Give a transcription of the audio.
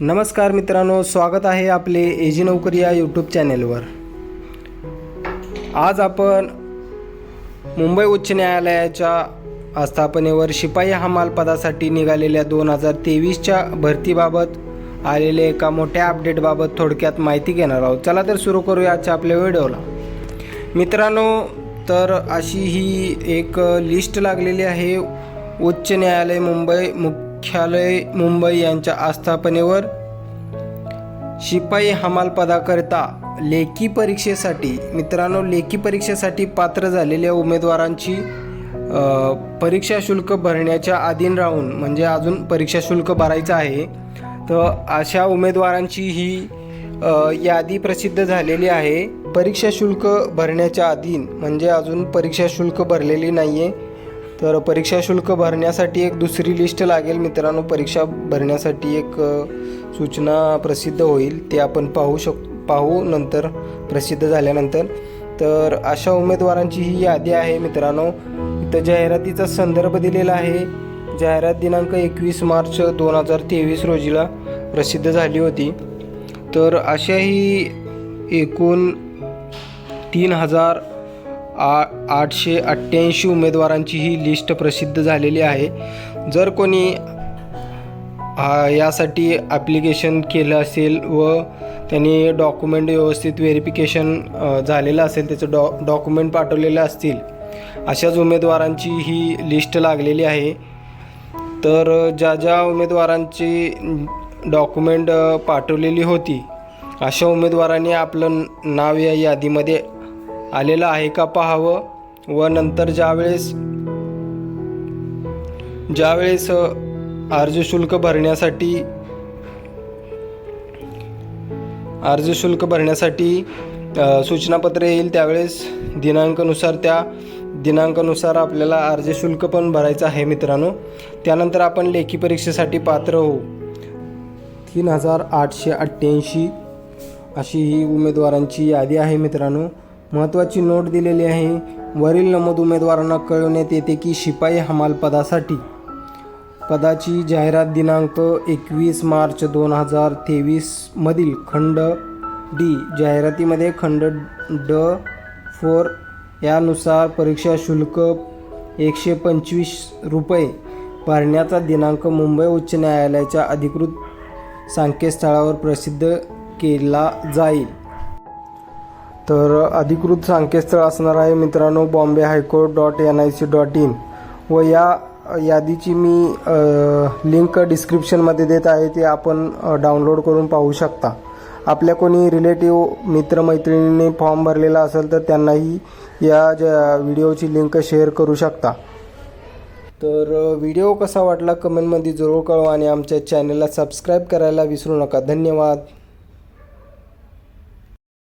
नमस्कार मित्रांनो स्वागत आहे आपले एजी नोकरी या यूट्यूब चॅनेलवर आज आपण मुंबई उच्च न्यायालयाच्या आस्थापनेवर शिपाई हमाल पदासाठी निघालेल्या दोन हजार तेवीसच्या भरतीबाबत आलेल्या एका मोठ्या अपडेटबाबत थोडक्यात माहिती घेणार आहोत. चला तर सुरू करूया आजच्या आपल्या व्हिडिओला. मित्रांनो तर अशी ही एक लिस्ट लागलेली आहे. उच्च न्यायालय मुंबई मुख्यालय मुंबई यांच्या आस्थापनेवर शिपाई हमाल पदाकरिता लेखी परीक्षेसाठी मित्रांनो लेखी परीक्षेसाठी पात्र झालेल्या उमेदवारांची परीक्षा शुल्क भरण्याच्या अधीन राहून म्हणजे अजून परीक्षा शुल्क भरायचं आहे तर अशा उमेदवारांची ही यादी प्रसिद्ध झालेली आहे. परीक्षा शुल्क भरण्याच्या अधीन म्हणजे अजून परीक्षा शुल्क भरलेली नाही आहे तर परीक्षा शुल्क भरण्यासाठी एक दुसरी लिस्ट लागेल मित्रांनो. परीक्षा भरण्यासाठी एक सूचना प्रसिद्ध होईल. ते आपण पाहू शक पाहू नंतर प्रसिद्ध झाल्यानंतर. तर अशा उमेदवारांची ही यादी आहे मित्रांनो. इथं जाहिरातीचा संदर्भ दिलेला आहे. जाहिरात दिनांक एकवीस मार्च दोन हजार तेवीस रोजीला प्रसिद्ध झाली होती. तर अशाही एकूण तीन हजार आ आठशे अठ्ठ्याऐंशी उमेदवारांची ही लिस्ट प्रसिद्ध झालेली आहे. जर कोणी यासाठी ॲप्लिकेशन केलं असेल व त्यांनी डॉक्युमेंट व्यवस्थित व्हेरिफिकेशन झालेलं असेल त्याचं डॉ डॉक्युमेंट पाठवलेले असतील अशाच उमेदवारांची ही लिस्ट लागलेली आहे. तर ज्या ज्या उमेदवारांची डॉक्युमेंट पाठवलेली होती अशा उमेदवारांनी आपलं नाव या यादीमध्ये आलेलं आहे का पाहावं? व नंतर ज्यावेळेस ज्यावेळेस अर्ज शुल्क भरण्यासाठी अर्ज शुल्क भरण्यासाठी सूचनापत्र येईल त्यावेळेस दिनांकानुसार त्या दिनांकानुसार आपल्याला अर्ज शुल्क पण भरायचं आहे मित्रांनो. त्यानंतर आपण लेखी परीक्षेसाठी पात्र होऊ. तीन हजार आठशे अठ्ठ्याऐंशी अशी ही उमेदवारांची यादी आहे मित्रांनो. महत्त्वाची नोट दिलेली आहे. वरील नमूद उमेदवारांना कळवण्यात येते की शिपाई हमाल पदासाठी. पदाची जाहिरात दिनांक एकवीस मार्च दोन हजार तेवीसमधील खंड डी. जाहिरातीमध्ये खंड ड फोर यानुसार परीक्षा शुल्क एकशे पंचवीस रुपये भरण्याचा दिनांक मुंबई उच्च न्यायालयाच्या अधिकृत संकेतस्थळावर प्रसिद्ध केला जाईल. तर अधिकृत संकेतस्थळ असणार आहे मित्रांनो Bombay high court dot N I C dot in. व या यादीची मी लिंक डिस्क्रिप्शनमध्ये देत आहे ते आपण डाउनलोड करून पाहू शकता. आपल्या कोणी रिलेटिव्ह मित्रमैत्रिणींनी फॉर्म भरलेला असेल तर त्यांनाही या ज्या व्हिडिओची लिंक शेअर करू शकता. तर व्हिडिओ कसा वाटला कमेंटमध्ये जरूर कळवा आणि आमच्या चॅनलला सबस्क्राईब करायला विसरू नका. धन्यवाद.